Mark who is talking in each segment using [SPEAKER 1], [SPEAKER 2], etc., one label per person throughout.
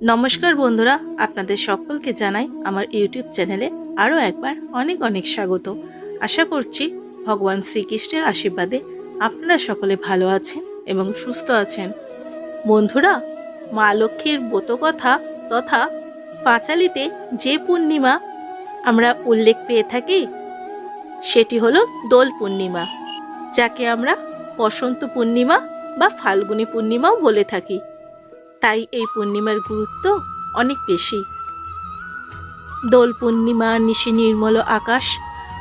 [SPEAKER 1] নমস্কার বন্ধুরা, আপনাদের সকলকে জানাই আমার ইউটিউব চ্যানেলে আরও একবার অনেক অনেক স্বাগত। আশা করছি ভগবান শ্রীকৃষ্ণের আশীর্বাদে আপনারা সকলে ভালো আছেন এবং সুস্থ আছেন। বন্ধুরা, মা লক্ষ্মীর ব্রতকথা তথা পাঁচালিতে যে পূর্ণিমা আমরা উল্লেখ পেয়ে থাকি, সেটি হলো দোল পূর্ণিমা, যাকে আমরা বসন্ত পূর্ণিমা বা ফাল্গুনী পূর্ণিমাও বলে থাকি। তাই এই পূর্ণিমার গুরুত্ব অনেক বেশি। দোল পূর্ণিমা, নিশি নির্মল আকাশ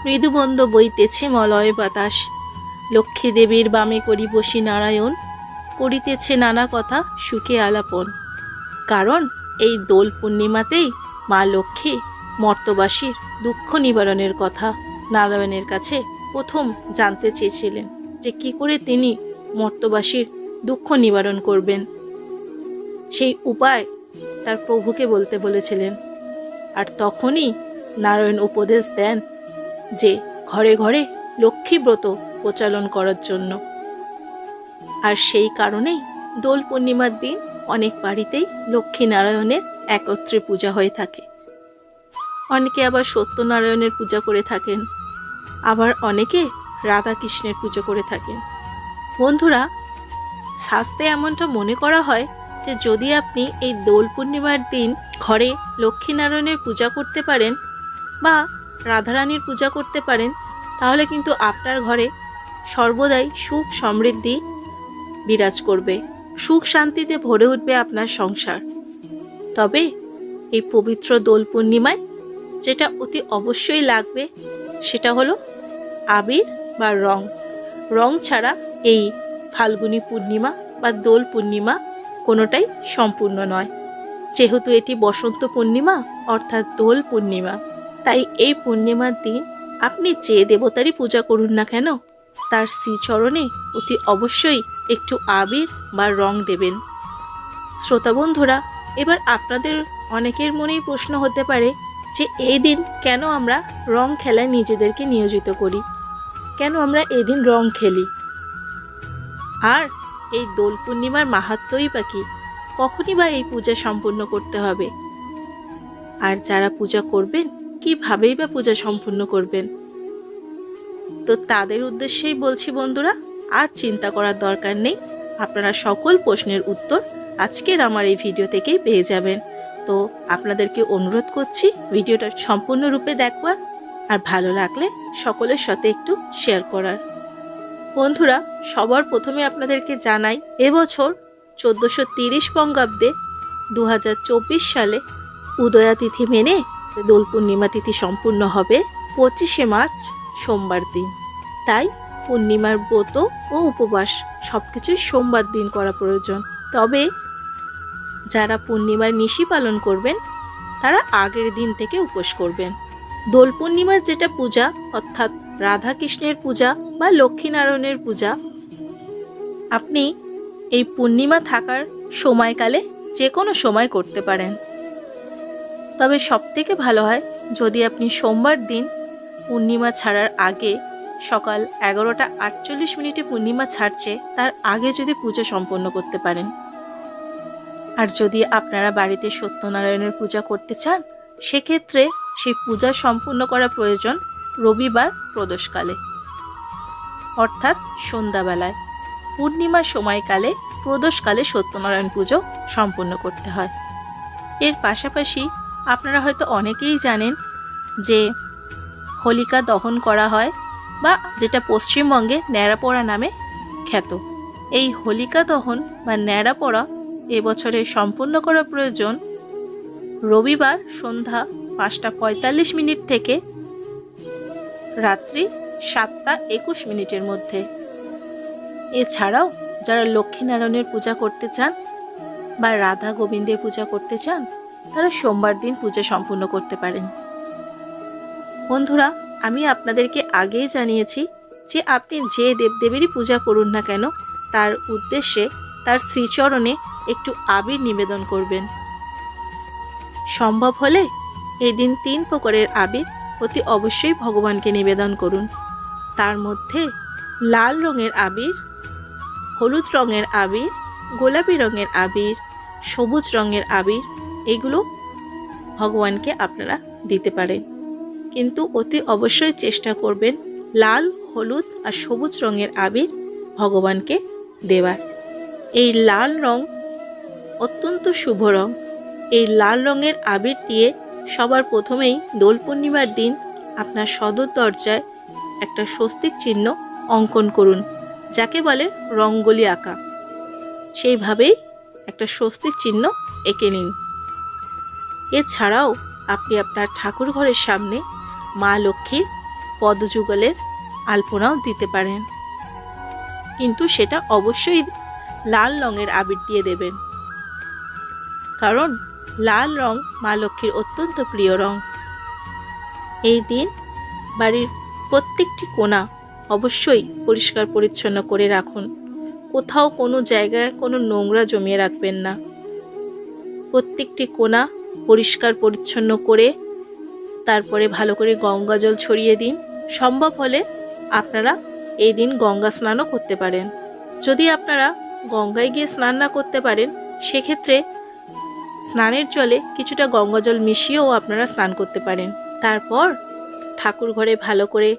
[SPEAKER 1] মৃদুবন্ধ বইতেছে মলয় বাতাস। লক্ষ্মী দেবীর বামে করি বসি নারায়ণ, করিতেছে নানা কথা সুখে আলাপন। কারণ এই দোল পূর্ণিমাতেই মা লক্ষ্মী মর্তবাসীর দুঃখ নিবারণের কথা নারায়ণের কাছে প্রথম জানতে চেয়েছিলেন যে কি করে তিনি মর্তবাসীর দুঃখ নিবারণ করবেন। সেই উপায় তার প্রভুকে বলতে বলেছিলেন। আর তখনই নারায়ণ উপদেশ দেন যে ঘরে ঘরে লক্ষ্মীব্রত প্রচলন করার জন্য। আর সেই কারণেই দোল পূর্ণিমার দিন অনেক বাড়িতেই লক্ষ্মী নারায়ণের একত্রে পূজা হয়ে থাকে। অনেকে আবার সত্যনারায়ণের পূজা করে থাকেন। আবার অনেকে রাধাকৃষ্ণের পুজো করে থাকেন। বন্ধুরা শাস্তে এমনটা মনে করা হয় যে যদি আপনি এই দোল পূর্ণিমার দিন ঘরে লক্ষ্মীনারায়ণের পূজা করতে পারেন বা রাধারানীর পূজা করতে পারেন, তাহলে কিন্তু আপনার ঘরে সর্বদাই সুখ সমৃদ্ধি বিরাজ করবে। সুখ শান্তিতে ভরে উঠবে আপনার সংসার। তবে এই পবিত্র দোল পূর্ণিমায় যেটা অতি অবশ্যই লাগবে, সেটা হলো আবির বা রং। রং ছাড়া এই ফাল্গুনী পূর্ণিমা বা দোল পূর্ণিমা কোনোটাই সম্পূর্ণ নয়। যেহেতু এটি বসন্ত পূর্ণিমা, অর্থাৎ দোল পূর্ণিমা, তাই এই পূর্ণিমার দিন আপনি যে দেবতারই পূজা করুন না কেন, তার শ্রীচরণে অতি অবশ্যই একটু আবির বা রং দেবেন। শ্রোতা বন্ধুরা, এবার আপনাদের অনেকের মনেই প্রশ্ন হতে পারে যে এই দিন কেন আমরা রং খেলায় নিজেদেরকে নিয়োজিত করি? কেন আমরা এদিন রং খেলি? আর এই দোল পূর্ণিমার মাহাত্মই বা কি? কখনই বা এই পূজা সম্পূর্ণ করতে হবে। আর যারা পূজা করবেন, কিভাবেই বা পূজা সম্পূর্ণ করবেন? তো তাদের উদ্দেশ্যেই বলছি বন্ধুরা, আর চিন্তা করার দরকার নেই। আপনারা সকল প্রশ্নের উত্তর আজকের আমার এই ভিডিও থেকেই পেয়ে যাবেন। তো আপনাদেরকে অনুরোধ করছি, ভিডিওটা সম্পূর্ণরূপে দেখবার, আর ভালো লাগলে সকলের সাথে একটু শেয়ার করার। বন্ধুরা, সবার প্রথমে আপনাদেরকে জানাই, এবছর চোদ্দোশো তিরিশ বঙ্গাব্দে দু হাজার চব্বিশ সালে উদয়া তিথি মেনে দোল পূর্ণিমা তিথি সম্পূর্ণ হবে পঁচিশে মার্চ, সোমবার দিন। তাই পূর্ণিমার ব্রত ও উপবাস সব কিছুই সোমবার দিন করা প্রয়োজন। তবে যারা পূর্ণিমার নিশি পালন করবেন, তারা আগের দিন থেকে উপোস করবেন। দোল পূর্ণিমার যেটা পূজা, অর্থাৎ রাধা কৃষ্ণের পূজা বা লক্ষ্মীনারায়ণের পূজা। আপনি এই পূর্ণিমা থাকার সময়কালে যে কোনো সময় করতে পারেন। তবে সবথেকে ভালো হয় যদি আপনি সোমবার দিন পূর্ণিমা ছাড়ার আগে সকাল এগারোটা আটচল্লিশ মিনিটে পূর্ণিমা ছাড়ছে, তার আগে যদি পুজো সম্পন্ন করতে পারেন। আর যদি আপনারা বাড়িতে সত্যনারায়ণের পূজা করতে চান, সেক্ষেত্রে সেই পূজা সম্পূর্ণ করা প্রয়োজন রবিবার প্রদোষকালে, অর্থাৎ সন্ধ্যাবেলায়। পূর্ণিমার সময়কালে প্রদোষকালে সত্যনারায়ণ পুজো সম্পূর্ণ করতে হয়। এর পাশাপাশি আপনারা হয়তো অনেকেই জানেন যে হোলিকা দহন করা হয় বা যেটা পশ্চিমবঙ্গে ন্যাড়াপোড়া নামে খ্যাত। এই হোলিকা দহন বা ন্যাড়াপোড়া এবছরে সম্পূর্ণ করা প্রয়োজন রবিবার সন্ধ্যা পাঁচটা পঁয়তাল্লিশ মিনিট থেকে রাত্রি সাতটা একুশ মিনিটের মধ্যে। এছাড়াও যারা লক্ষ্মীনারায়ণের পূজা করতে চান বা রাধা গোবিন্দের পূজা করতে চান, তারা সোমবার দিন পূজা সম্পূর্ণ করতে পারেন। বন্ধুরা, আমি আপনাদেরকে আগেই জানিয়েছি যে আপনি যে দেবদেবেরই পূজা করুন না কেন, তার উদ্দেশ্যে তার শ্রীচরণে একটু আবির নিবেদন করবেন। সম্ভব হলে এই দিন তিন প্রকারের আবির অতি অবশ্যই ভগবানকে নিবেদন করুন। তার মধ্যে লাল রঙের আবির, হলুদ রঙের আবির, গোলাপি রঙের আবির, সবুজ রঙের আবির, এগুলো ভগবানকে আপনারা দিতে পারেন। কিন্তু অতি অবশ্যই চেষ্টা করবেন লাল, হলুদ আর সবুজ রঙের আবির ভগবানকে দেওয়ার। এই লাল রং অত্যন্ত শুভ রং। এই লাল রঙের আবির দিয়ে সবার প্রথমেই দোল পূর্ণিমার দিন আপনার সদর দরজায় একটা স্বস্তিক চিহ্ন অঙ্কন করুন, যাকে বলে রঙ্গোলি আঁকা। সেইভাবেই একটা স্বস্তিক চিহ্ন এঁকে নিন। এছাড়াও আপনি আপনার ঠাকুর ঘরের সামনে মা লক্ষ্মীর পদযুগলের আলপনাও দিতে পারেন। কিন্তু সেটা অবশ্যই লাল রঙের আবির দিয়ে দেবেন। কারণ লাল রং মা লক্ষ্মীর অত্যন্ত প্রিয় রং। এই দিন বাড়ির প্রত্যেকটি কোণা অবশ্যই পরিষ্কার পরিচ্ছন্ন করে রাখুন। কোথাও কোনো জায়গায় কোনো নোংরা জমিয়ে রাখবেন না। প্রত্যেকটি কোণা পরিষ্কার পরিচ্ছন্ন করে তারপরে ভালো করে গঙ্গা জল ছড়িয়ে দিন। সম্ভব হলে আপনারা এই দিন গঙ্গা স্নানও করতে পারেন। যদি আপনারা গঙ্গায় গিয়ে স্নান না করতে পারেন, সেক্ষেত্রে স্নানের জলে কিছুটা গঙ্গা জল মিশিয়েও আপনারা স্নান করতে পারেন। তারপর ঠাকুর ঘরে ভালো করে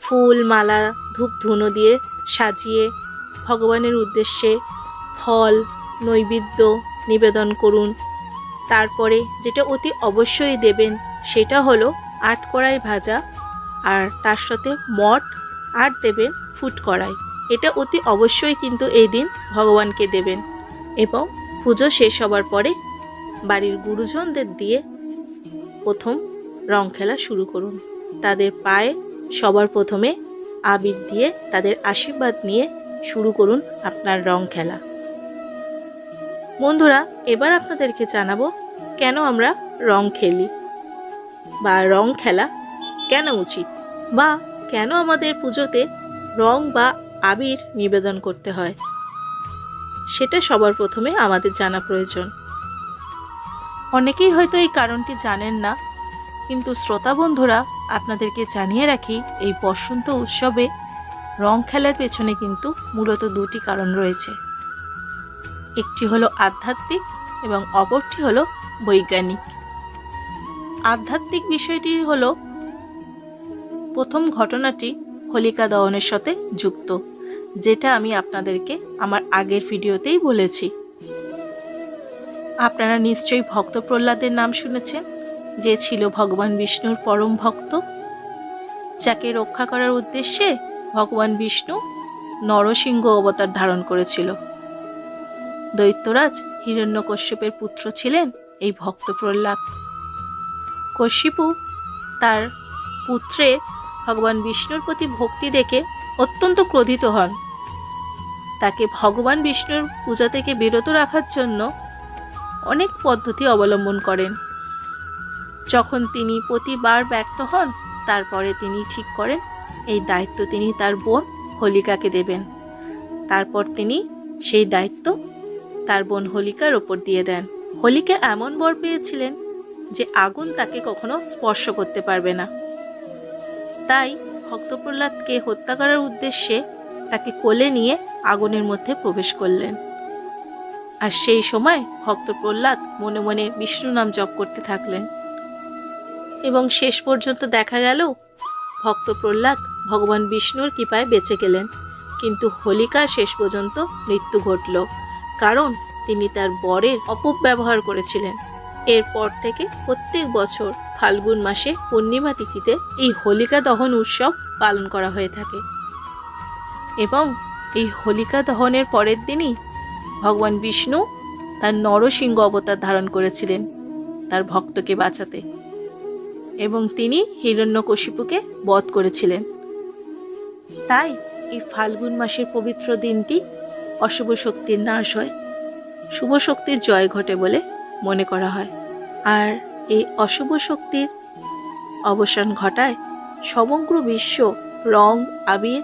[SPEAKER 1] ফুল, মালা, ধূপ, ধুনো দিয়ে সাজিয়ে ভগবানের উদ্দেশ্যে ফল, নৈবেদ্য নিবেদন করুন। তারপরে যেটা অতি অবশ্যই দেবেন সেটা হলো আট কড়াই ভাজা আর তার সাথে মট আর দেবেন ফুট কড়াই। এটা অতি অবশ্যই কিন্তু এই দিন ভগবানকে দেবেন এবং পুজো শেষ হবার পরে বাড়ির গুরুজনদের দিয়ে প্রথম রং খেলা শুরু করুন। তাদের পায়ে সবার প্রথমে আবির দিয়ে তাদের আশীর্বাদ নিয়ে শুরু করুন আপনার রং খেলা। বন্ধুরা, এবার আপনাদেরকে জানাব কেন আমরা রং খেলি বা রং খেলা কেন উচিত বা কেন আমাদের পুজোতে রং বা আবির নিবেদন করতে হয়, সেটা সবার প্রথমে আমাদের জানা প্রয়োজন। অনেকেই হয়তো এই কারণটি জানেন না, কিন্তু শ্রোতা বন্ধুরা, আপনাদেরকে জানিয়ে রাখি এই বসন্ত উৎসবে রং খেলার পেছনে কিন্তু মূলত দুটি কারণ রয়েছে। একটি হলো আধ্যাত্মিক এবং অপরটি হলো বৈজ্ঞানিক। আধ্যাত্মিক বিষয়টি হলো, প্রথম ঘটনাটি হোলিকা দহনের সাথে যুক্ত, যেটা আমি আপনাদেরকে আমার আগের ভিডিওতেই বলেছি। আপনারা নিশ্চয়ই ভক্ত প্রহ্লাদের নাম শুনেছেন, যে ছিল ভগবান বিষ্ণুর পরম ভক্ত। যাকে রক্ষা করার উদ্দেশ্যে ভগবান বিষ্ণু নরসিংহ অবতার ধারণ করেছিল। দৈত্যরাজ হিরণ্যকশ্যপের পুত্র ছিলেন এই ভক্ত প্রহ্লাদ। কশ্যিপু তার পুত্রে ভগবান বিষ্ণুর প্রতি ভক্তি দেখে অত্যন্ত ক্রোধিত হন। তাকে ভগবান বিষ্ণুর পূজা থেকে বিরত রাখার জন্য অনেক পদ্ধতি অবলম্বন করেন। যখন তিনি প্রতিবার ব্যর্থ হন, তারপরে তিনি ঠিক করেন, এই দায়িত্ব তিনি তার বোন হোলিকাকে দেবেন। তারপর তিনি সেই দায়িত্ব তার বোন হোলিকার ওপর দিয়ে দেন। হোলিকা এমন বর পেয়েছিলেন যে আগুন তাকে কখনো স্পর্শ করতে পারবে না। তাই ভক্তপ্রহ্লাদকে হত্যা করার উদ্দেশ্যে তাকে কোলে নিয়ে আগুনের মধ্যে প্রবেশ করলেন। আর সেই সময় ভক্ত প্রহ্লাদ মনে মনে বিষ্ণু নাম জপ করতে থাকলেন। এবং শেষ পর্যন্ত দেখা গেল, ভক্ত প্রহ্লাদ ভগবান বিষ্ণুর কৃপায় বেঁচে গেলেন। কিন্তু হোলিকার শেষ পর্যন্ত মৃত্যু ঘটল, কারণ তিনি তার বরের অপব্যবহার করেছিলেন। এরপর থেকে প্রত্যেক বছর ফাল্গুন মাসে পূর্ণিমা তিথিতে এই হোলিকা দহন উৎসব পালন করা হয়ে থাকে। এবং এই হোলিকা দহনের পরের দিনই ভগবান বিষ্ণু তার নরসিংহ অবতার ধারণ করেছিলেন তার ভক্তকে বাঁচাতে। এবং তিনি হিরণ্যকশিপুকে বধ করেছিলেন। তাই এই ফাল্গুন মাসের পবিত্র দিনটি অশুভ শক্তির নাশ হয়, শুভ শক্তির জয় ঘটে বলে মনে করা হয়। আর এই অশুভ শক্তির অবসান ঘটায় সমগ্র বিশ্ব রং, আবির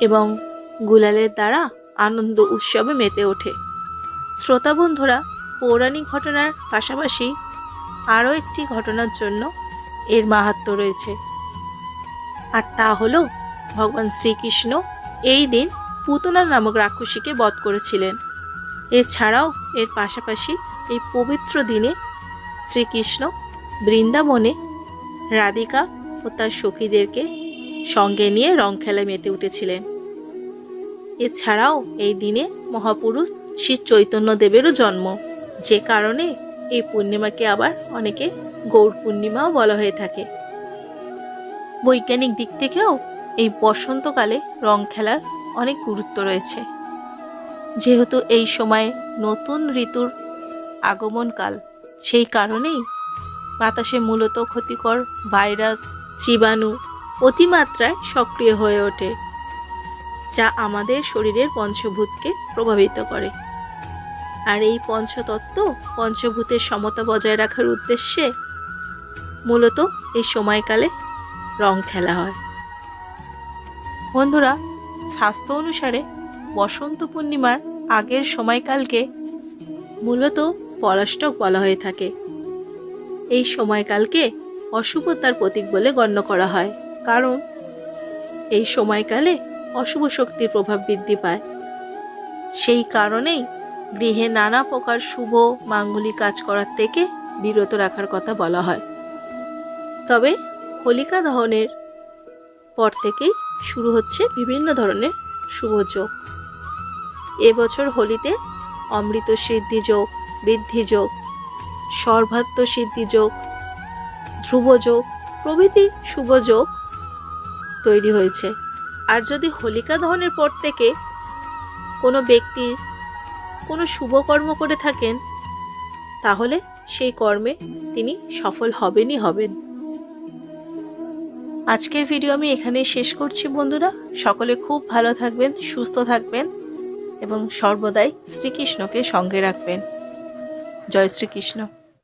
[SPEAKER 1] এবং গুলালের দ্বারা আনন্দ উৎসবে মেতে ওঠে। শ্রোতা বন্ধুরা পৌরাণিক ঘটনার পাশাপাশি আরও একটি ঘটনার জন্য এর মাহাত্ম্য রয়েছে। আর তা হলো, ভগবান শ্রীকৃষ্ণ এই দিন পুতনা নামক রাক্ষসীকে বধ করেছিলেন। এছাড়াও এর পাশাপাশি এই পবিত্র দিনে শ্রীকৃষ্ণ বৃন্দাবনে রাধিকা ও তার সখীদেরকে সঙ্গে নিয়ে রং খেলায় মেতে উঠেছিলেন। এছাড়াও এই দিনে মহাপুরুষ শ্রী চৈতন্য দেবেরও জন্ম। যে কারণে এই পূর্ণিমাকে আবার অনেকে গৌর পূর্ণিমাও বলা হয়ে থাকে। বৈজ্ঞানিক দিক থেকেও এই বসন্তকালে রং খেলার অনেক গুরুত্ব রয়েছে। যেহেতু এই সময় নতুন ঋতুর আগমনকাল, সেই কারণেই বাতাসে মূলত ক্ষতিকর ভাইরাস, জীবাণু অতিমাত্রায় সক্রিয় হয়ে ওঠে, যা আমাদের শরীরের পঞ্চভূতকে প্রভাবিত করে। আর এই পঞ্চতত্ত্ব পঞ্চভূতের সমতা বজায় রাখার উদ্দেশ্যে মূলত এই সময়কালে রং খেলা হয়। বন্ধুরা, স্বাস্থ্য অনুসারে বসন্ত পূর্ণিমার আগের সময়কালকে মূলত পলাষ্টক বলা হয়ে থাকে। এই সময়কালকে অশুভতার প্রতীক বলে গণ্য করা হয়। কারণ এই সময়কালে অশুভ শক্তির প্রভাব বৃদ্ধি পায়। সেই কারণেই গৃহে নানা প্রকার শুভ, মাঙ্গলিক কাজ করার থেকে বিরত রাখার কথা বলা হয়। তবে হোলিকা দহনের পর থেকেই শুরু হচ্ছে বিভিন্ন ধরনের শুভ যোগ। এবছর হোলিতে অমৃত সিদ্ধি যোগ, বৃদ্ধি যোগ, সর্বাত্ম সিদ্ধি যোগ, ধ্রুব যোগ, প্রভৃতি শুভ যোগ তৈরি হয়েছে। আর যদি হোলিকা দহনের পর থেকে কোনো ব্যক্তি কোনো শুভকর্ম করে থাকেন, তাহলে সেই কর্মে তিনি সফল হবেনই হবেন। আজকের ভিডিও আমি এখানেই শেষ করছি বন্ধুরা। সকলে খুব ভালো থাকবেন, সুস্থ থাকবেন এবং সর্বদাই শ্রীকৃষ্ণকে সঙ্গে রাখবেন। জয় শ্রীকৃষ্ণ।